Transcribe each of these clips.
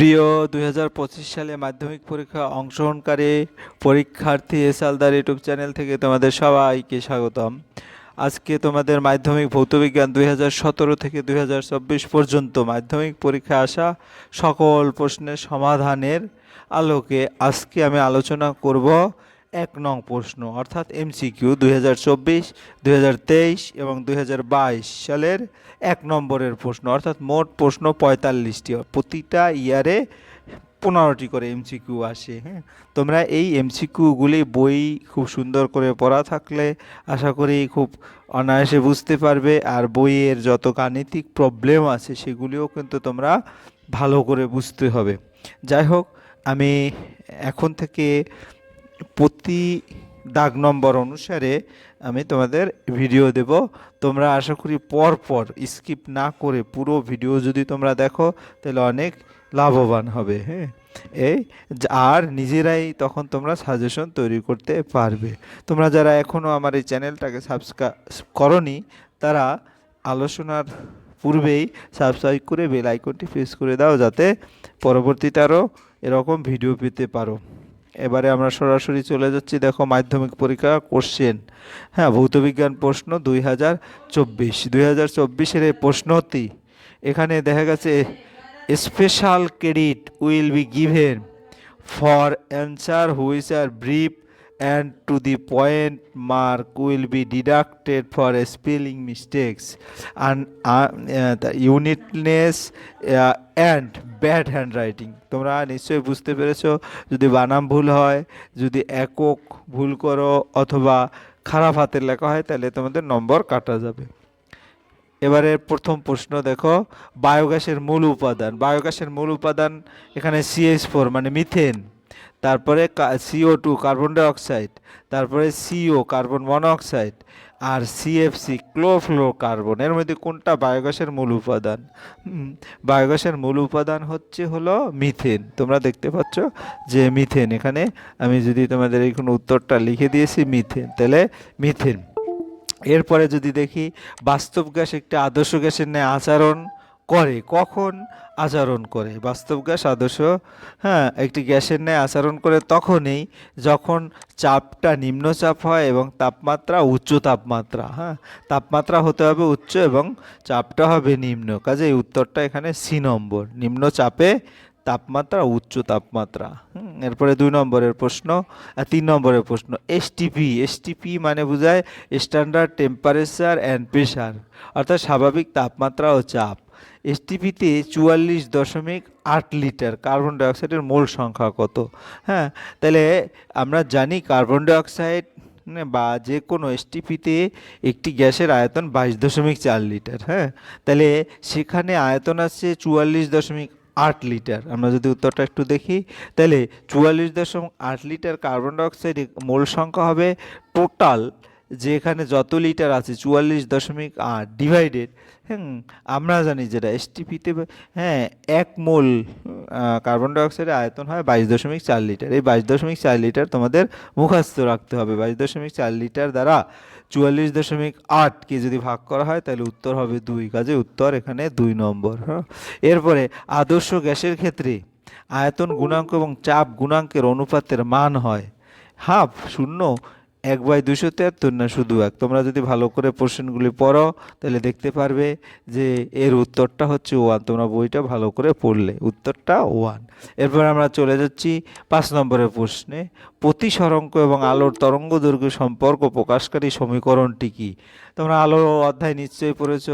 প্রিয় দুই হাজার পঁচিশ সালে মাধ্যমিক পরীক্ষা অংশগ্রহণকারী পরীক্ষার্থী এসালদার ইউটিউব চ্যানেল থেকে তোমাদের সবাইকে স্বাগতম। আজকে তোমাদের মাধ্যমিক ভৌতবিজ্ঞান দুই হাজার সতেরো থেকে দুই হাজার চব্বিশ পর্যন্ত মাধ্যমিক পরীক্ষা আসা সকল প্রশ্নের সমাধানের আলোকে আজকে আমি আলোচনা করব এক নং প্রশ্ন, অর্থাৎ এমসিকিউ দুই হাজার চব্বিশ, দুই হাজার তেইশ এবং দুই হাজার বাইশ সালের এক নম্বরের প্রশ্ন, অর্থাৎ মোট প্রশ্ন পঁয়তাল্লিশটি, প্রতিটা ইয়ারে পনেরোটি করে এমসিকিউ আসে হ্যাঁ? তোমরা এই এমসিকিউগুলি বই খুব সুন্দর করে পড়া থাকলে আশা করি খুব অনায়াসে বুঝতে পারবে, আর বইয়ের যত গাণিতিক প্রবলেম আছে সেগুলিও কিন্তু তোমরা ভালো করে বুঝতে হবে। যাই হোক, আমি এখন থেকে প্রতি দাগ নম্বর অনুসারে আমি তোমাদের ভিডিও দেব। তোমরা আশা করি পর পর স্কিপ না করে পুরো ভিডিও যদি তোমরা দেখো, তাহলে অনেক লাভবান হবে হ্যাঁ? এই আর নিজেরাই তখন তোমরা সাজেশন তৈরি করতে পারবে। তোমরা যারা এখনও আমার এই চ্যানেলটাকে সাবস্ক্রাইব করনি, তারা আলোচনার পূর্বেই সাবস্ক্রাইব করে বেল আইকনটি প্রেস করে দাও, যাতে পরবর্তীতে আরও এরকম ভিডিও পেতে পারো। এবারে আমরা সরাসরি চলে যাচ্ছি, দেখো মাধ্যমিক পরীক্ষা কোশ্চেন হ্যাঁ ভৌতবিজ্ঞান প্রশ্ন দুই হাজার চব্বিশ। দুই হাজার চব্বিশের এই প্রশ্নটি, এখানে দেখা গেছে special credit will be given for answer which are brief and to the point mark will be deducted for spelling mistakes and uh, uh, the uniqueness uh, and bad handwriting তোমরা নিশ্চয়ই বুঝতে পেরেছ যদি বানাম ভুল হয় যদি একক ভুল করো অথবা খারাপ হাতের লেখা হয় তাহলে তোমাদের নম্বর কাটা যাবে। এবারে প্রথম প্রশ্ন দেখো বায়োগ্যাসের মূল উপাদান। বায়োগ্যাসের মূল উপাদান এখানে সিএইচ ফোর মানে মিথেন তারপরে সিও টু কার্বন ডাইঅক্সাইড তারপরে সিও কার্বন মনোঅক্সাইড আর সিএফসি ক্লোফ্লোর কার্বন এর মধ্যে কোনটা? বায়োগ্যাসের মূল উপাদান। বায়োগ্যাসের মূল উপাদান হচ্ছে হলো মিথেন। তোমরা দেখতে পাচ্ছ যে মিথেন এখানে। আমি যদি তোমাদের এই কোনো উত্তরটা লিখে দিয়েছি, মিথেন। তাহলে মিথেন। এরপরে যদি দেখি, বাস্তব গ্যাস একটি আদর্শ গ্যাসের ন্যায় আচরণ। করে, কখন আচরণ করে? বাস্তব গ্যাস আদর্শ হ্যাঁ একটি গ্যাসের ন্যায় আচরণ করে তখনই যখন চাপটা নিম্নচাপ হয় এবং তাপমাত্রা উচ্চ তাপমাত্রা হ্যাঁ তাপমাত্রা হতে হবে উচ্চ এবং চাপটা হবে নিম্ন। কাজে এই উত্তরটা এখানে সি নম্বর নিম্ন চাপে তাপমাত্রা, উচ্চ তাপমাত্রা। এরপরে দুই নম্বরের প্রশ্ন তিন নম্বরের প্রশ্ন এসটিপি এসটিপি মানে বোঝায় স্ট্যান্ডার্ড টেম্পারেচার অ্যান্ড প্রেশার অর্থাৎ স্বাভাবিক তাপমাত্রা ও চাপ। এসটিপিতে চুয়াল্লিশ দশমিক আট লিটার কার্বন ডাইঅক্সাইডের মোল সংখ্যা কত? হ্যাঁ তাহলে আমরা জানি কার্বন ডাইঅক্সাইড মানে বা যে কোনো এসটিপিতে একটি গ্যাসের আয়তন বাইশ দশমিক চার লিটার হ্যাঁ? তাহলে সেখানে আয়তন আছে চুয়াল্লিশ দশমিক আট লিটার। আমরা যদি উত্তরটা একটু দেখি, তাহলে চুয়াল্লিশ দশমিক আট লিটার কার্বন ডাইঅক্সাইড মোল সংখ্যা হবে টোটাল যে এখানে যত লিটার আছে, চুয়াল্লিশ দশমিক আট ডিভাইডেড হুম, আমরা জানি যেটা এসটিপিতে হ্যাঁ এক মোল কার্বন ডাইঅক্সাইডের আয়তন হয় বাইশ দশমিক চার লিটার এই বাইশ দশমিক চার লিটার তোমাদের মুখস্থ রাখতে হবে। বাইশ দশমিক চার লিটার দ্বারা চুয়াল্লিশ দশমিক আটকে যদি ভাগ করা হয়, তাহলে উত্তর হবে দুই। কাজে উত্তর এখানে দুই নম্বর হ্যাঁ। এরপরে আদর্শ গ্যাসের ক্ষেত্রে আয়তন গুণাঙ্ক এবং চাপ গুণাঙ্কের অনুপাতের মান হয়। হাফ, শূন্য এক বাই দুশো তিয়াত্তর না শুধু এক? তোমরা যদি ভালো করে প্রশ্নগুলি পড়ো, তাহলে দেখতে পারবে যে এর উত্তরটা হচ্ছে ওয়ান তোমরা বইটা ভালো করে পড়লে, উত্তরটা ওয়ান এরপর আমরা চলে যাচ্ছি পাঁচ নম্বরের প্রশ্নে। প্রতিসরাঙ্ক এবং আলোর তরঙ্গ দৈর্ঘ্য সম্পর্ক প্রকাশকারী সমীকরণটি কি? তোমরা আলো অধ্যায় নিশ্চয়ই পড়েছ।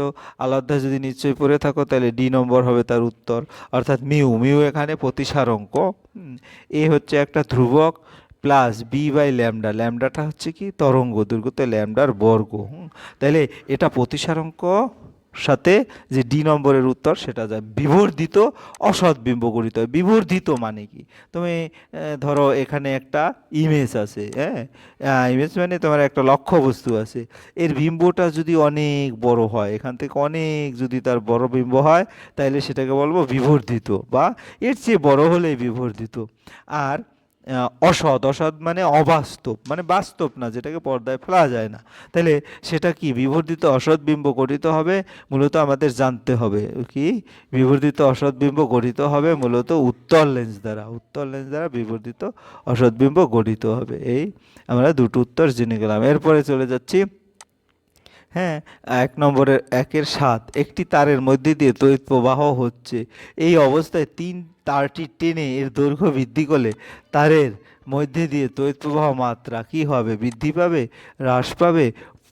আলো অধ্যায় যদি নিশ্চয়ই পড়ে থাকো, তাহলে ডি নম্বর হবে তার উত্তর, অর্থাৎ মিউ। মিউ এখানে প্রতিসারাঙ্ক। এ হচ্ছে একটা ধ্রুবক। Plus B by lambda. ল্যামডাটা হচ্ছে কি? তরঙ্গ দৈর্ঘ্য তো ল্যামডার বর্গ। তাহলে এটা প্রতিসারাঙ্ক সাথে যে ডি নম্বরের উত্তর, সেটা যায় বিবর্ধিত অসৎ বিম্ব গঠিত হয়। বিবর্ধিত মানে কি? তুমি ধরো এখানে একটা ইমেজ আছে হ্যাঁ? ইমেজ মানে তোমার একটা লক্ষ্য বস্তু আছে। এর বিম্বটা যদি অনেক বড় হয়, এখান থেকে অনেক যদি তার বড় বিম্ব হয় তাহলে সেটাকে বলব বিবর্ধিত বা এর চেয়ে বড় হলেই বিবর্ধিত। আর অসৎ অসৎ মানে অবাস্তব মানে বাস্তব না, যেটাকে পর্দায় ফেলা যায় না। তাহলে সেটা কি? বিবর্ধিত অসৎ বিম্ব গঠিত হবে, মূলত আমাদের জানতে হবে। কি? বিবর্ধিত অসৎ বিম্ব গঠিত হবে মূলত উত্তর লেন্স দ্বারা। উত্তর লেন্স দ্বারা বিবর্ধিত অসৎ বিম্ব গঠিত হবে। এই আমরা দুটো উত্তর জেনে গেলাম। এরপরে চলে যাচ্ছি হ্যাঁ এক নম্বরের একের সাত, একটি তারের মধ্যে দিয়ে তড়িৎ প্রবাহ হচ্ছে। এই অবস্থায় তিন তারটি টেনে এর দৈর্ঘ্য বৃদ্ধি করলে তারের মধ্যে দিয়ে তড়িৎ প্রবাহ মাত্রা কী হবে? বৃদ্ধি পাবে? হ্রাস পাবে?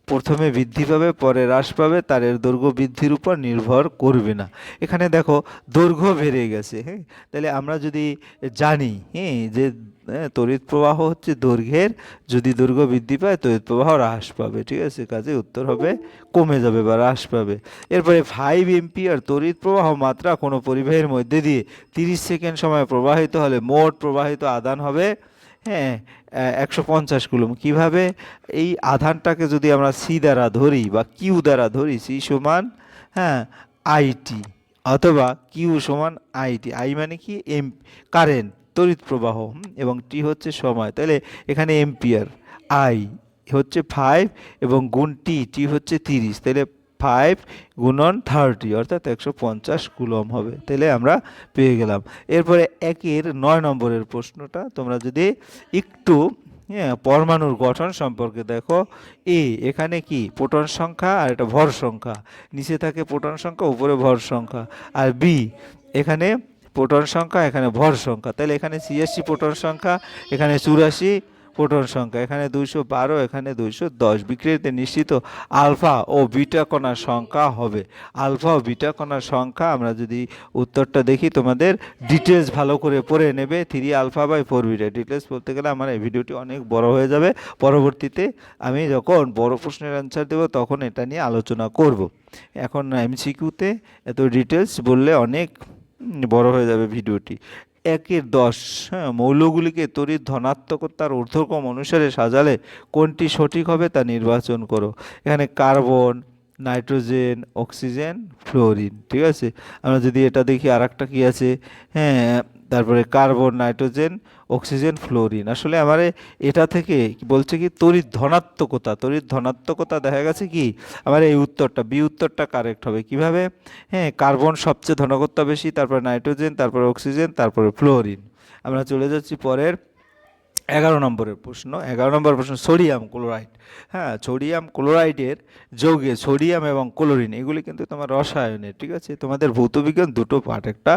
প্রথমে বৃদ্ধি পাবে পরে হ্রাস পাবে তারের দৈর্ঘ্য বৃদ্ধির উপর নির্ভর করবে না। এখানে দেখো দৈর্ঘ্য বেড়ে গেছে হ্যাঁ? তাহলে আমরা যদি জানি হ্যাঁ যে হ্যাঁ, তড়িৎ প্রবাহ হচ্ছে দৈর্ঘ্যের যদি দৈর্ঘ্য বৃদ্ধি পায় তড়িৎ প্রবাহ হ্রাস পাবে ঠিক আছে? কাজে উত্তর হবে কমে যাবে বা হ্রাস পাবে। এরপরে ফাইভ এম্পিয়ার তড়িৎ প্রবাহ মাত্রা কোনো পরিবাহীর মধ্যে দিয়ে তিরিশ সেকেন্ড সময় প্রবাহিত হলে মোট প্রবাহিত আদান হবে হ্যাঁ একশো পঞ্চাশ কুলুম। কীভাবে এই আধানটাকে যদি আমরা সি দ্বারা ধরি বা কিউ দ্বারা ধরি, সি সমান হ্যাঁ আইটি অথবা কিউ সমান আইটি। আই মানে কি? এম, কারেন্ট, তড়িৎ প্রবাহ এবং টি হচ্ছে সময়। তাহলে এখানে এম্পিয়ার, আই হচ্ছে ফাইভ এবং গুণ টি টি হচ্ছে তিরিশ। তাহলে ফাইভ গুণন থার্টি অর্থাৎ একশো পঞ্চাশ কুলম হবে। তাহলে আমরা পেয়ে গেলাম। এরপরে একের নয় নম্বরের প্রশ্নটা, তোমরা যদি একটু হ্যাঁ পরমাণুর গঠন সম্পর্কে দেখো। এ, এখানে কি? প্রোটন সংখ্যা আর এটা ভর সংখ্যা। নিচে থাকে প্রোটন সংখ্যা, উপরে ভর সংখ্যা। আর বি, এখানে প্রোটন সংখ্যা, এখানে ভর সংখ্যা। তাহলে এখানে ছিয়াশি প্রোটন সংখ্যা, এখানে চুরাশি প্রোটন সংখ্যা। এখানে দুইশো বারো, এখানে দুইশো দশ। বিক্রিয়াতে নিশ্চিত আলফা ও বিটা কণার সংখ্যা হবে। আলফা ও বিটা কণার সংখ্যা, আমরা যদি উত্তরটা দেখি, তোমাদের ডিটেলস ভালো করে পড়ে নেবে। Three alpha by four beta details বলতে গেলে আমার এই ভিডিওটি অনেক বড় হয়ে যাবে। পরবর্তীতে আমি যখন বড় প্রশ্নের অ্যান্সার দেবো, তখন এটা নিয়ে আলোচনা করব। এখন এমসিকিউতে এত ডিটেলস বললে অনেক বড় হয়ে যাবে ভিডিওটি। একের দশ। হ্যাঁ মৌলগুলিকে তড়িৎ ধনাত্মকতার ঊর্ধ্বকম অনুসারে সাজালে কোনটি সঠিক হবে তা নির্বাচন করো। এখানে কার্বন, নাইট্রোজেন, অক্সিজেন, ফ্লোরিন, ঠিক আছে? আমরা যদি এটা দেখি আর একটা কী আছে? হ্যাঁ তারপরে কার্বন, নাইট্রোজেন, অক্সিজেন, ফ্লোরিন। আসলে আমার এটা থেকে বলছে কি, তড়িৎ ধনাত্মকতা তড়িৎ ধনাত্মকতা দেখা গেছে কি, আমার এই উত্তরটা, বি উত্তরটা কারেক্ট হবে। কীভাবে? হ্যাঁ কার্বন সবচেয়ে ধনাত্মকতা বেশি, তারপরে নাইট্রোজেন, তারপরে অক্সিজেন, তারপরে ফ্লোরিন। আমরা চলে যাচ্ছি পরের এগারো নম্বরের প্রশ্ন, এগারো নম্বর প্রশ্ন, সোডিয়াম ক্লোরাইড। হ্যাঁ সোডিয়াম ক্লোরাইডের যৌগে সোডিয়াম এবং ক্লোরিন, এগুলি কিন্তু তোমার রসায়নের, ঠিক আছে? তোমাদের ভৌতবিজ্ঞান দুটো পার্ট একটা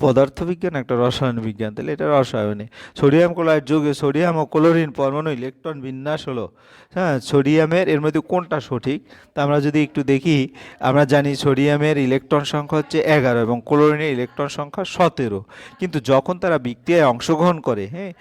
পদার্থবিজ্ঞান, একটা রসায়ন বিজ্ঞান। তাহলে এটা রসায়নে। সোডিয়াম ক্লোরাইড যৌগে সোডিয়াম ও ক্লোরিন পরমাণু ইলেকট্রন বিন্যাস হলো। হ্যাঁ সোডিয়ামের, এর মধ্যে কোনটা সঠিক? তা আমরা যদি একটু দেখি, আমরা জানি সোডিয়ামের ইলেকট্রন সংখ্যা হচ্ছে এগারো এবং ক্লোরিনের ইলেকট্রন সংখ্যা সতেরো। কিন্তু যখন তারা বিক্রিয়ায় অংশগ্রহণ করে হ্যাঁ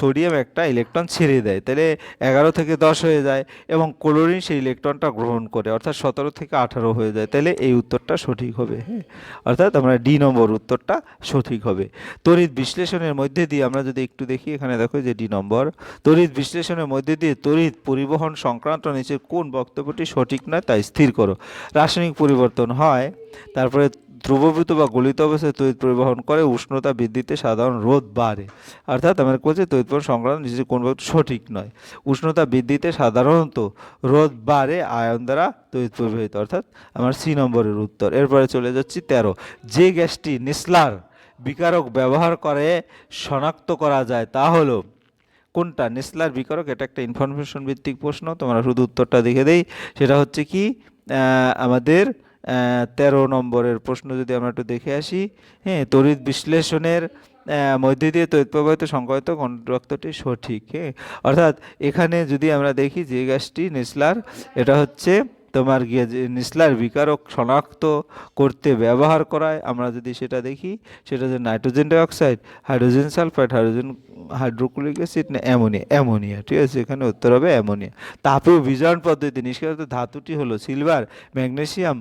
সোডিয়াম একটা ইলেকট্রন ছেড়ে দেয়। তাহলে এগারো থেকে দশ হয়ে যায় এবং ক্লোরিন সেই ইলেকট্রনটা গ্রহণ করে, অর্থাৎ সতেরো থেকে আঠারো হয়ে যায়। তাহলে এই উত্তরটা সঠিক হবে হ্যাঁ? অর্থাৎ আমরা ডি নম্বর উত্তরটা সঠিক হবে। তড়িৎ বিশ্লেষণের মধ্যে দিয়ে আমরা যদি একটু দেখি, এখানে দেখো যে ডি নম্বর। তড়িৎ বিশ্লেষণের মধ্যে দিয়ে তড়িৎ পরিবহন সংক্রান্ত নিচে কোন বক্তব্যটি সঠিক নয় তা স্থির করো। রাসায়নিক পরিবর্তন হয়, তারপরে দ্রবীভূত বা গলিত অবস্থায় তড়িৎ পরিবহন করে, উষ্ণতা বৃদ্ধিতে সাধারণ রোধ বাড়ে। অর্থাৎ আমার বলছে? তড়িৎ পরিবহন সংক্রান্ত নিচে কোন সঠিক নয়। উষ্ণতা বৃদ্ধিতে সাধারণত রোধ বাড়ে আয়ন দ্বারা তড়িৎ পরিবাহিত। অর্থাৎ আমার সি নম্বরের উত্তর। এরপরে চলে যাচ্ছি তেরো। যে গ্যাসটি নিসলার বিকারক ব্যবহার করে শনাক্ত করা যায় তা হলো, কোনটা? নেসলার বিকারক, এটা একটা ইনফরমেশন ভিত্তিক প্রশ্ন। তোমরা শুধু উত্তরটা দেখে দেই। সেটা হচ্ছে কি? আমাদের তেরো নম্বরের প্রশ্ন যদি আমরা একটু দেখে আসি হ্যাঁ তড়িৎ বিশ্লেষণের মধ্যে দিয়ে তড়িৎ প্রবাহিত সংকরিত রক্তটি সঠিক হ্যাঁ অর্থাৎ এখানে যদি আমরা দেখি যে গ্যাসটি নেসলার, এটা হচ্ছে তোমার গিয়ে নিসলার বিকারক শনাক্ত করতে ব্যবহার করায়, আমরা যদি সেটা দেখি, সেটা যে nitrogen dioxide, hydrogen sulphide, hydrogen hydrochloric acid, না, অ্যামোনিয়া অ্যামোনিয়া, ঠিক আছে, এখানে উত্তর হবে অ্যামোনিয়া। তাপীয় বিজারণ পদ্ধতি নিষ্কাশিত ধাতুটি হলো সিলভার, ম্যাগনেসিয়াম,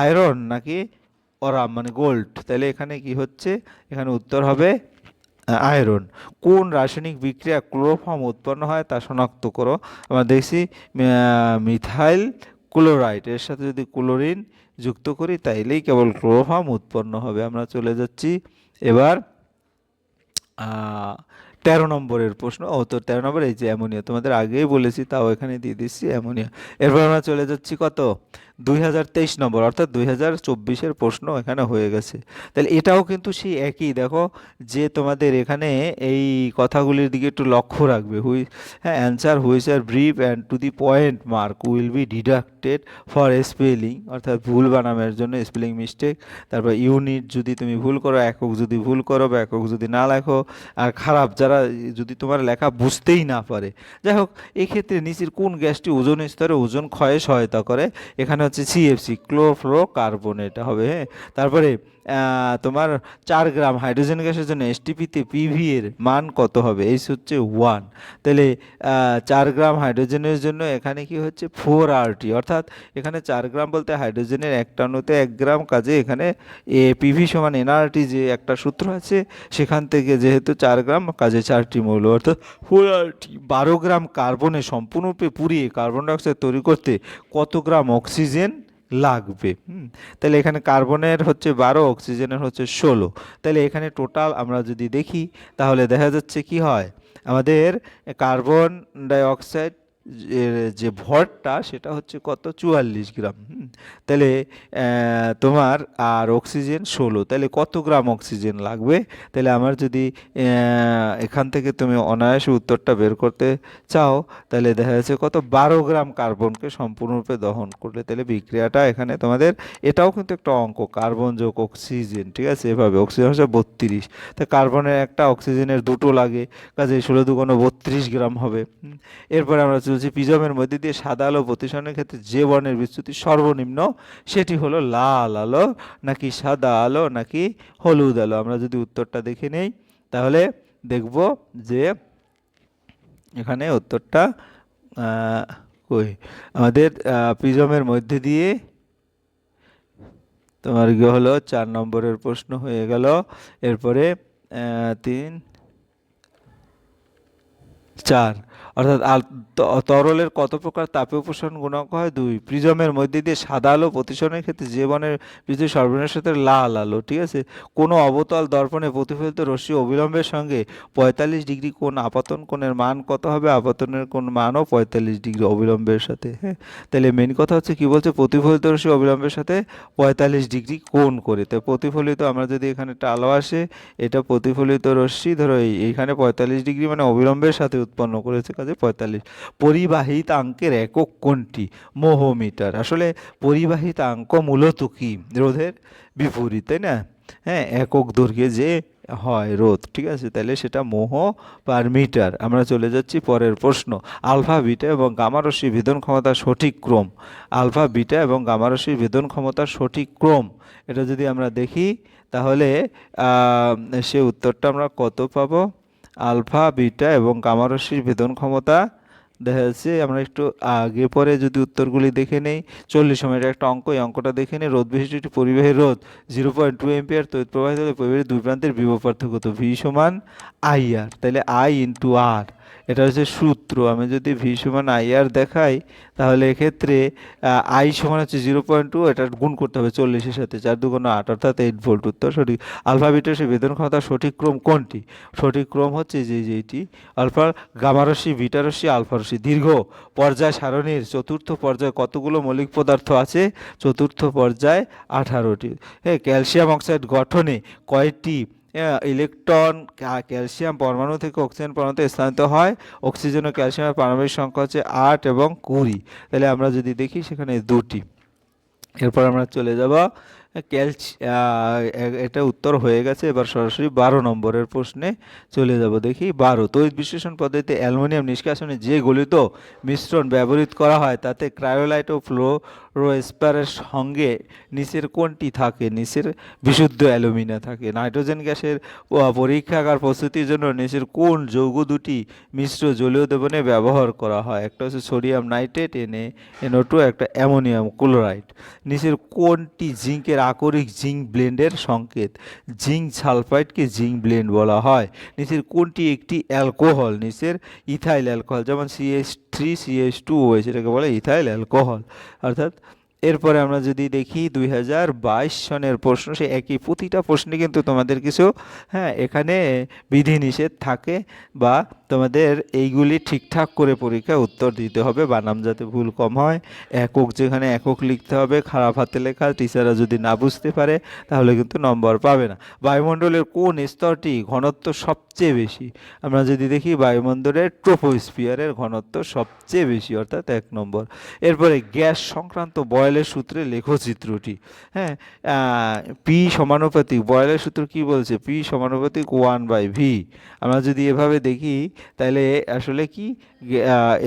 আয়রন, নাকি অরাম মানে গোল্ড। তাহলে এখানে কি হচ্ছে? এখানে উত্তর হবে আয়রন। কোন রাসায়নিক বিক্রিয়া ক্লোরোফর্ম উৎপন্ন হয় তা শনাক্ত করো। আমরা দেখছি মিথাইল ক্লোরাইড, এর সাথে যদি ক্লোরিন যুক্ত করি, তাইলেই কেবল ক্লোরোফর্ম উৎপন্ন হবে। আমরা চলে যাচ্ছি এবার তেরো নম্বরের প্রশ্ন। ও, তো তেরো নম্বর, এই যে অ্যামোনিয়া, তোমাদের আগেই বলেছি, তাও এখানে দিয়ে দিচ্ছি অ্যামোনিয়া। এরপর আমরা চলে যাচ্ছি কত? দুই হাজার তেইশ নম্বর, অর্থাৎ দুই হাজার প্রশ্ন এখানে হয়ে গেছে। তাহলে এটাও কিন্তু সেই একই, দেখো, যে তোমাদের এখানে এই কথাগুলির দিকে একটু লক্ষ্য রাখবে। হুই হ্যাঁ answer which are brief and to the point mark will be deducted for spelling অর্থাৎ ভুল বানামের জন্য স্পেলিং মিস্টেক তারপর ইউনিট যদি তুমি ভুল করো, একক যদি ভুল করো বা একক যদি না লেখো। আর খারাপ, যারা যদি তোমার লেখা বুঝতেই না পারে। যাই হোক, এক্ষেত্রে নিচের কোন গ্যাসটি ওজন স্তরে ওজন ক্ষয়ে সহায়তা করে? এখানে হচ্ছে সিএফসি ক্লোরফ্লো কার্বন এটা হবে হ্যাঁ? তারপরে তোমার চার গ্রাম হাইড্রোজেন গ্যাসের জন্য এসটিপিতে পিভি এর মান কত হবে? এই হচ্ছে ওয়ান তাহলে চার গ্রাম হাইড্রোজেনের জন্য এখানে কি হচ্ছে? ফোর আরটি অর্থাৎ এখানে চার গ্রাম বলতে হাইড্রোজেনের একটা অণুতে এক গ্রাম কাজে এখানে এ পিভি সমান এনআরটি যে একটা সূত্র আছে, সেখান থেকে যেহেতু চার গ্রাম কাজে চারটি মৌল। অর্থাৎ ফোর আরটি বারো গ্রাম কার্বনে সম্পূর্ণরূপে পুড়িয়ে কার্বন ডাইঅক্সাইড তৈরি করতে কত গ্রাম অক্সিজেন লাগবে। তাহলে এখানে কার্বনের হচ্ছে বারো, অক্সিজেনের হচ্ছে ষোলো। তাহলে এখানে টোটাল আমরা যদি দেখি, তাহলে দেখা যাচ্ছে কি হয়? আমাদের কার্বন ডাইঅক্সাইড যে ভরটা সেটা হচ্ছে কত? চুয়াল্লিশ গ্রাম তাহলে তোমার আর অক্সিজেন ষোলো, তাহলে কত গ্রাম অক্সিজেন লাগবে? তাহলে আমার যদি এখান থেকে তুমি অনায়াসে উত্তরটা বের করতে চাও, তাহলে দেখা যাচ্ছে কত? বারো গ্রাম কার্বনকে সম্পূর্ণরূপে দহন করলে, তাহলে বিক্রিয়াটা এখানে তোমাদের, এটাও কিন্তু একটা অঙ্ক, কার্বন যোগ অক্সিজেন, ঠিক আছে? এভাবে, অক্সিজেন হচ্ছে বত্রিশ। তা কার্বনের একটা অক্সিজেনের দুটো লাগে কাজে ষোলো দুগুণ বত্রিশ গ্রাম হবে এরপরে আমরা চলছি পিজমের মধ্যে দিয়ে সাদা আলো প্রতিসরণের ক্ষেত্রে যে বর্ণের বিস্তৃতি সর্বনিম্ন, সেটি হলো লাল আলো, নাকি সাদা আলো, নাকি হলুদ আলো। আমরা যদি উত্তরটা দেখে নেই, তাহলে দেখব যে এখানে উত্তরটা কই? আমাদের প্রিজমের মধ্যে দিয়ে তোমার হলো চার নম্বরের প্রশ্ন হয়ে গেল। এরপরে তিন চার। অর্থাৎ তরলের কত প্রকার তাপে উপসরণ গুণাঙ্ক হয়? দুই। প্রিজমের মধ্যে দিয়ে সাদা আলো প্রতিসরণের ক্ষেত্রে যে বনের সর্বনের সাথে লাল আলো, ঠিক আছে? কোনো অবতল দর্পণে প্রতিফলিত রশ্মি অবিলম্বের সঙ্গে পঁয়তাল্লিশ ডিগ্রি কোন আপাতন কোণের মান কত হবে? আপাতনের কোন মানও পঁয়তাল্লিশ ডিগ্রি অবিলম্বের সাথে হ্যাঁ? তাহলে মেন কথা হচ্ছে কি বলছে? প্রতিফলিত রশ্মি অবিলম্বের সাথে পঁয়তাল্লিশ ডিগ্রি কোণ করে। তো প্রতিফলিত আমরা যদি এখানে একটা আলো আসে, এটা প্রতিফলিত রশ্মি ধরো এইখানে পঁয়তাল্লিশ ডিগ্রি মানে অবিলম্বের সাথে উৎপন্ন করেছে কাজে পঁয়তাল্লিশ। পরিবাহিত পরিবাহিতাঙ্কের একক কোনটি? মোহমিটার। আসলে পরিবাহিত পরিবাহিতাঙ্ক মূলত কি? রোধের বিপরীত, তাই না? হ্যাঁ একক দৈর্ঘ্যে যে হয় রোধ, ঠিক আছে? তাহলে সেটা মোহ পার মিটার। আমরা চলে যাচ্ছি পরের প্রশ্ন। আলফা, বিটা এবং গামারশ্মি ভেদন ক্ষমতার সঠিক ক্রম? আলফা, বিটা এবং গামারশ্মি ভেদন ক্ষমতার সঠিক ক্রম? এটা যদি আমরা দেখি, তাহলে সে উত্তরটা আমরা কত পাবো? আলফা, বিটা এবং কামারসির বেদন ক্ষমতা দেখা যাচ্ছে। আমরা একটু আগে পরে যদি উত্তরগুলি দেখে নেই, চল্লিশ সময় এটা একটা অঙ্ক, এই অঙ্কটা দেখে নিই। রোদ বিশিষ্ট একটি পরিবাহী রোদ জিরো পয়েন্ট টু এম্পিয়ার তৈরি প্রবাহিত হলে পরিবাহীর দুই প্রান্তের বিভব পার্থক্য তো ভি সমান আই আর তাহলে আই ইন্টু আর এটা হচ্ছে সূত্র। আমি যদি ভি সমান আই আর দেখাই, তাহলে এক্ষেত্রে আই সমান হচ্ছে জিরো পয়েন্ট টু এটা গুণ করতে হবে চল্লিশের সাথে, চার দুগুণ আট, অর্থাৎ এইট ভোল্ট উত্তর সঠিক। আলফা বিটার সে বেদন ক্ষমতার সঠিক ক্রম কোনটি? সঠিক ক্রম হচ্ছে যে যেটি, আলফা গামারসি বিটারসি আলফারসি দীর্ঘ পর্যায় সারণীর চতুর্থ পর্যায়ে কতগুলো মৌলিক পদার্থ আছে? চতুর্থ পর্যায়ে আঠারোটি। হ্যাঁ ক্যালসিয়াম অক্সাইড গঠনে কয়টি ইলেকট্রন ক্যালসিয়াম পরমাণু থেকে অক্সিজেন পরমাণুতে স্থানান্তরিত হয়। অক্সিজেন ও ক্যালসিয়ামের পারমাণবিক সংখ্যা হচ্ছে আট এবং কুড়ি। তাহলে আমরা যদি দেখি সেখানে দুটি। এরপর আমরা চলে যাব ক্যালসি এটা উত্তর হয়ে গেছে, এবার সরাসরি বারো নম্বরের প্রশ্নে চলে যাব দেখি। বারো, তড়িৎ বিশ্লেষণ পদ্ধতিতে অ্যালুমিনিয়াম নিষ্কাশনে যে গলিত মিশ্রণ ব্যবহৃত করা হয়, তাতে ক্রায়োলাইট ও ফ্লোরোস্পারের সঙ্গে নিচের কোনটি থাকে, নিচের বিশুদ্ধ অ্যালুমিনিয়াম থাকে। নাইট্রোজেন গ্যাসের পরীক্ষাগার প্রস্তুতির জন্য নিচের কোন যৌগ দুটি মিশ্র জলীয় দ্রবণে ব্যবহার করা হয়। একটা হচ্ছে সোডিয়াম নাইট্রেট এনে এনও টু, একটা অ্যামোনিয়াম ক্লোরাইড। নিচের কোনটি জিঙ্কের আকরিক জিঙ্ক ব্লেন্ডের সংকেত। জিঙ্ক সালফাইডকে জিঙ্ক ব্লেন্ড বলা হয়। নিচের কোনটি একটি অ্যালকোহল? নিচের ইথাইল অ্যালকোহল, যেমন সিএস থ্রি সিএস টু ওয়েস এটাকে বলে ইথাইল অ্যালকোহল। অর্থাৎ এরপরে আমরা যদি দেখি দুই হাজার বাইশ সনের প্রশ্ন সে একই প্রতিটা প্রশ্নে কিন্তু তোমাদের কিছু হ্যাঁ এখানে বিধিনিষেধ থাকে বা তোমাদের এইগুলি ঠিকঠাক করে পরীক্ষায় উত্তর দিতে হবে বানাম যাতে ভুল কম হয়। একক যেখানে একক লিখতে হবে, খারাপ হাতে লেখা, টিচাররা যদি না বুঝতে পারে, তাহলে কিন্তু নম্বর পাবে না। বায়ুমণ্ডলের কোন স্তরটি ঘনত্ব সবচেয়ে বেশি? আমরা যদি দেখি বায়ুমণ্ডলের ট্রোপোস্ফিয়ারের ঘনত্ব সবচেয়ে বেশি, অর্থাৎ এক নম্বর। এরপরে গ্যাস সংক্রান্ত বয়েলের সূত্রে লেখচিত্রটি হ্যাঁ পি সমানুপাতিক, বয়েলের সূত্র কি বলছে? পি সমানুপাতিক ওয়ান বাই ভি আমরা যদি এভাবে দেখি, তাহলে আসলে কি?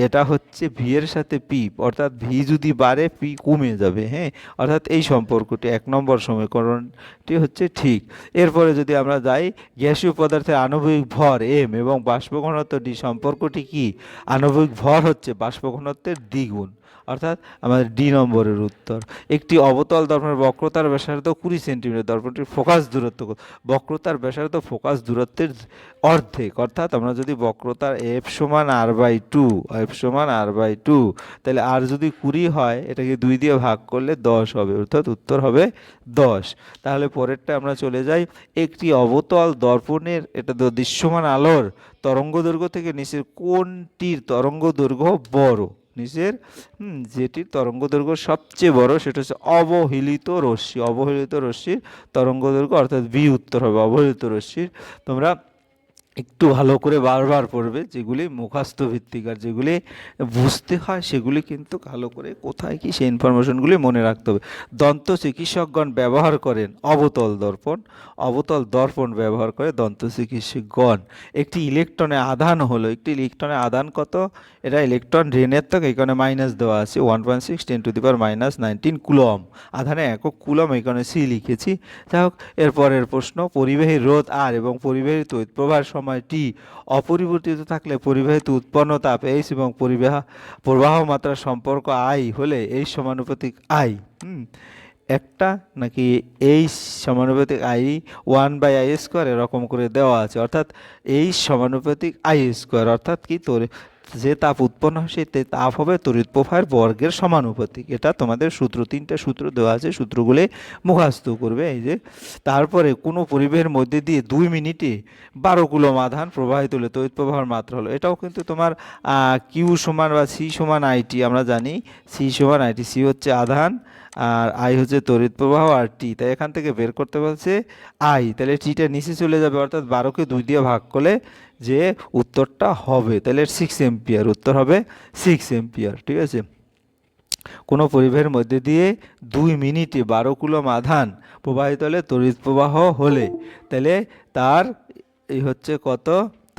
এটা হচ্ছে ভি এর সাথে পি অর্থাৎ ভি যদি বাড়ে পি কমে যাবে হ্যাঁ? অর্থাৎ এই সম্পর্কটি, এক নম্বর সমীকরণটি হচ্ছে ঠিক। এরপরে যদি আমরা যাই, গ্যাসীয় পদার্থের আণবিক ভর এম এবং বাষ্প ঘনত্ব ডি সম্পর্কটি কি? আণবিক ভর হচ্ছে বাষ্প ঘনত্বের দ্বিগুণ। অর্থাৎ আমাদের ডি নম্বরের উত্তর। একটি অবতল দর্পণের বক্রতার ব্যাসার্ধ কুড়ি সেন্টিমিটার, দর্পণটির ফোকাস দূরত্ব? বক্রতার ব্যাসার্ধ ফোকাস দূরত্বের অর্ধেক, অর্থাৎ আমরা যদি বক্রতার এফ সমান আর বাই টু এফ সমান আর বাই টু তাহলে আর যদি কুড়ি হয়, এটাকে দুই দিয়ে ভাগ করলে দশ হবে, অর্থাৎ উত্তর হবে দশ। তাহলে পরেরটা আমরা চলে যাই। একটি অবতল দর্পণের, এটা তো দৃশ্যমান আলোর তরঙ্গ দৈর্ঘ্য থেকে নিচের কোনটির তরঙ্গ দৈর্ঘ্য বড়? নিচের যেটি যেটির তরঙ্গ দৈর্ঘ্য সবচেয়ে বড়, সেটা হচ্ছে অবহেলিত রশ্মি। অবহেলিত রশ্মির তরঙ্গ দৈর্ঘ্য অর্থাৎ বি উত্তর হবে অবহেলিত রশ্মির। তোমরা একটু ভালো করে বারবার পড়বে, যেগুলি মুখাস্ত ভিত্তিক আর যেগুলি বুঝতে হয় সেগুলি কিন্তু ভালো করে কোথায় কি সেই ইনফরমেশনগুলি মনে রাখতে হবে। দন্ত চিকিৎসকগণ ব্যবহার করেন অবতল দর্পণ অবতল দর্পণ ব্যবহার করে দন্ত চিকিৎসকগণ। একটি ইলেকট্রনে আধান হলো, একটি ইলেকট্রনের আধান কত? এটা ইলেকট্রন ঋণাত্মক এখানে মাইনাস দেওয়া আছে one point six ten to the power minus nineteen coulomb. আধানে একক কুলম এখানে সি লিখেছি। যাই হোক, এরপরের প্রশ্ন, পরিবাহী রোধ আর এবং পরিবাহী তড়িৎ প্রবাহের সময় টি অপরিবর্তিত থাকলে পরিবাহিত উৎপন্ন তাপ এইচ এবং পরিবাহ, প্রবাহ মাত্রার সম্পর্ক আই হলে এই সমানুপাতিক আই, হুম, একটা নাকি এই সমানুপাতিক I one by I square এরকম করে দেওয়া আছে। অর্থাৎ এই সমানুপাতিক আই স্কোয়ার, অর্থাৎ কি তোর যে তাপ উৎপন্ন হয়, সেই তাপ হবে তড়িৎ প্রবাহের বর্গের সমানুপাতিক। এটা তোমাদের সূত্র তিনটা সূত্র দেওয়া আছে, সূত্রগুলি মুখাস্ত করবে। এই যে, তারপরে কোনো পরিবেশের মধ্যে দিয়ে দুই মিনিটে বারো কুলম আধান প্রবাহিত হলে, তড়িৎ প্রবাহের মাত্রা হলো। এটাও কিন্তু তোমার কিউ সমান বা সি সমান আইটি আমরা জানি। সি সমান আইটি, সি হচ্ছে আধান। আর আই হচ্ছে তড়িৎ প্রবাহ আর টি তাই এখান থেকে বের করতে বলছে আই তাহলে টিটা নিচে চলে যাবে, অর্থাৎ বারোকে দুই দিয়ে ভাগ করলে যে উত্তরটা হবে, তাহলে সিক্স এম্পিয়ার উত্তর হবে সিক্স এম্পিয়ার ঠিক আছে? কোনো পরিবাহের মধ্যে দিয়ে দুই মিনিটে বারো কুলম আধান প্রবাহিত হলে তড়িৎ প্রবাহ হলে, তাহলে তার এই হচ্ছে কত?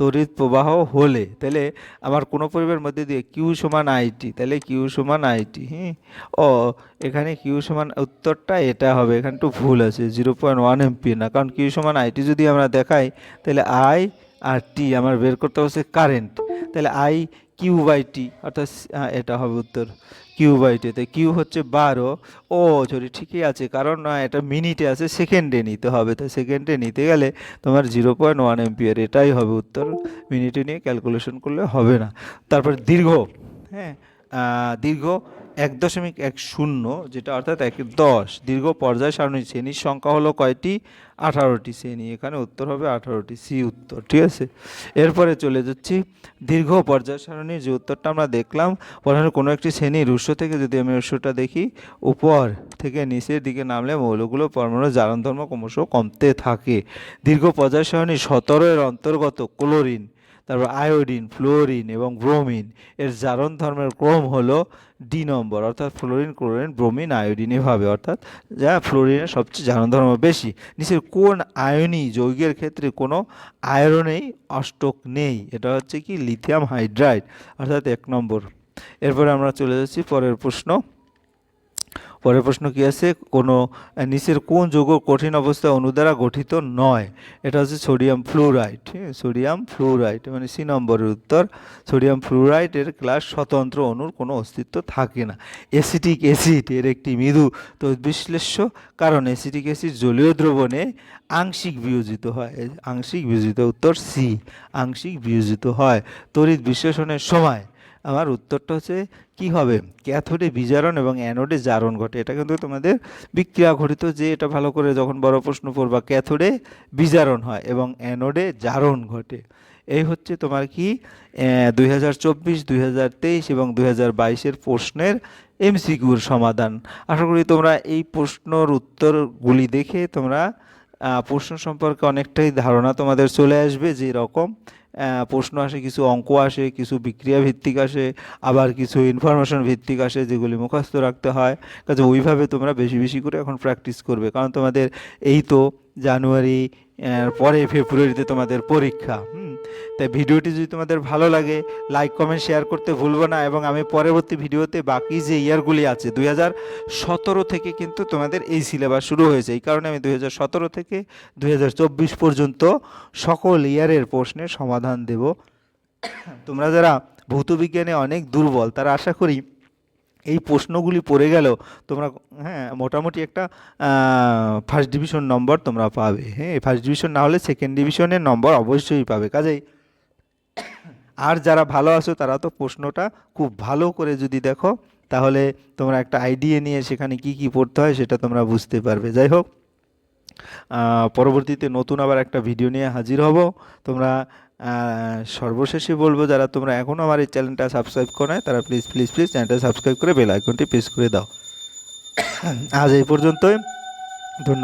তড়িৎ প্রবাহ হলে, তাহলে আমার কোনো পরিবারের মধ্যে দিয়ে কিউ সমান আইটি তাহলে কিউ সমান আইটি হ্যাঁ ও, এখানে কিউ সমান উত্তরটা এটা হবে, এখানে একটু ভুল আছে জিরো পয়েন্ট ওয়ান এমপি না, কারণ কিউ সমান আইটি যদি আমরা দেখাই, তাহলে আই আর টি আমার বের করতে হচ্ছে কারেন্ট তাহলে আই কিউ বাই টি অর্থাৎ এটা হবে উত্তর কিউ বাই টি তাই কিউ হচ্ছে বারো, ও সরি ঠিকই আছে, কারণ এটা মিনিটে আছে, সেকেন্ডে নিতে হবে। তাই সেকেন্ডে নিতে গেলে তোমার জিরো পয়েন্ট ওয়ান এমপিয়ার এটাই হবে উত্তর। মিনিটে নিয়ে ক্যালকুলেশন করলে হবে না। তারপর দীর্ঘ হ্যাঁ দীর্ঘ এক দশমিক এক শূন্য, যেটা অর্থাৎ এক দশ, দীর্ঘ পর্যায় সারণী শ্রেণির সংখ্যা হলো কয়টি? আঠারোটি শ্রেণি এখানে উত্তর হবে আঠারোটি সি উত্তর, ঠিক আছে? এরপরে চলে যাচ্ছি, দীর্ঘ পর্যায় সারণীর যে উত্তরটা আমরা দেখলাম প্রধানত কোনো একটি শ্রেণির উৎস থেকে, যদি আমি উৎসটা দেখি, উপর থেকে নিচের দিকে নামলে মৌলগুলো পরমাণু জারণ ধর্ম ক্রমশ কমতে থাকে। দীর্ঘ পর্যায় সারণী সতেরো এর অন্তর্গত, ক্লোরিন। তারপর আয়োডিন, ফ্লোরিন এবং ব্রোমিন। এর জারণ ধর্মের ক্রম হলো ডি নম্বর, অর্থাৎ ফ্লোরিন, ক্লোরিন, ব্রোমিন, আয়োডিন এভাবে, অর্থাৎ যা ফ্লোরিনের সবচেয়ে জারণ ধর্ম বেশি। নিচের কোন আয়নি যৌগের ক্ষেত্রে কোনো আয়রনেই অষ্টক নেই? এটা হচ্ছে কি, লিথিয়াম হাইড্রাইড, অর্থাৎ এক নম্বর। এরপরে আমরা চলে যাচ্ছি পরের প্রশ্ন। পরের প্রশ্ন কি আছে? কোনো, নিচের কোন যৌগ কঠিন অবস্থায় অণু দ্বারা গঠিত নয়? এটা হচ্ছে সোডিয়াম ফ্লুরাইড। ঠিক সোডিয়াম ফ্লুরাইড মানে সি নম্বরের উত্তর। সোডিয়াম ফ্লুরাইডের ক্লাস স্বতন্ত্র অণুর কোনো অস্তিত্ব থাকে না। অ্যাসিটিক অ্যাসিড এর একটি মৃদু তো বিশ্লেষ্য কারণ অ্যাসিটিক অ্যাসিড জলীয় দ্রবণে আংশিক বিয়োজিত হয়। আংশিক বিয়োজিত উত্তর সি আংশিক বিয়োজিত হয়। তড়িৎ বিশ্লেষণের সময় আমার উত্তরটা হচ্ছে, কি হবে? ক্যাথোডে বিজারণ এবং অ্যানোডে জারণ ঘটে। এটা কিন্তু তোমাদের বিক্রিয়া ঘটিত যে এটা ভালো করে যখন বড় প্রশ্ন পড়বা, ক্যাথোডে বিজারণ হয় এবং অ্যানোডে জারণ ঘটে। এই হচ্ছে তোমার কি? দুই হাজার চব্বিশ, দুই হাজার তেইশ এবং দুই হাজার বাইশের প্রশ্নের এমসিকিউর সমাধান। আশা করি তোমরা এই প্রশ্নর উত্তরগুলি দেখে তোমরা প্রশ্ন সম্পর্কে অনেকটাই ধারণা তোমাদের চলে আসবে যে রকম প্রশ্ন আসে, কিছু অঙ্ক আসে, কিছু বিক্রিয়া ভিত্তিক আসে, আবার কিছু ইনফরমেশন ভিত্তিক আসে যেগুলি মুখস্থ রাখতে হয়। কাজে ওইভাবে তোমরা বেশি বেশি করে এখন প্র্যাকটিস করবে। কারণ তোমাদের এই তো জানুয়ারি পরে ফেব্রুয়ারিতে তোমাদের পরীক্ষা তাই ভিডিওটি যদি তোমাদের ভালো লাগে লাইক কমেন্ট শেয়ার করতে ভুলবো না এবং আমি পরবর্তী ভিডিওতে বাকি যে ইয়ারগুলি আছে, দুই হাজার সতেরো থেকে কিন্তু তোমাদের এই সিলেবাস শুরু হয়েছে। এই কারণে আমি দুই হাজার সতেরো থেকে দুই হাজার চব্বিশ পর্যন্ত সকল ইয়ারের প্রশ্নের সমাধান দেব। তোমরা যারা ভৌতবিজ্ঞানে অনেক দুর্বল, তারা আশা করি এই প্রশ্নগুলি পড়ে গেলেও তোমরা হ্যাঁ মোটামুটি একটা ফার্স্ট ডিভিশন নম্বর তোমরা পাবে। হ্যাঁ ফার্স্ট ডিভিশন না হলে সেকেন্ড ডিভিশনের নম্বর অবশ্যই পাবে। কাজেই আর যারা ভালো আছো, তারা তো প্রশ্নটা খুব ভালো করে যদি দেখো, তাহলে তোমরা একটা আইডিয়া নিয়ে সেখানে কি কি পড়তে হয় সেটা তোমরা বুঝতে পারবে। যাই হোক পরবর্তীতে নতুন আবার একটা ভিডিও নিয়ে হাজির হব। তোমরা সর্বশেষে বলব, যারা তোমরা এখনও আমার এই চ্যানেলটা সাবস্ক্রাইব করে না তারা প্লিজ প্লিজ প্লিজ চ্যানেলটা সাবস্ক্রাইব করে বেল আইকনটি প্রেস করে দাও। আজ এই পর্যন্তই। ধন্যবাদ।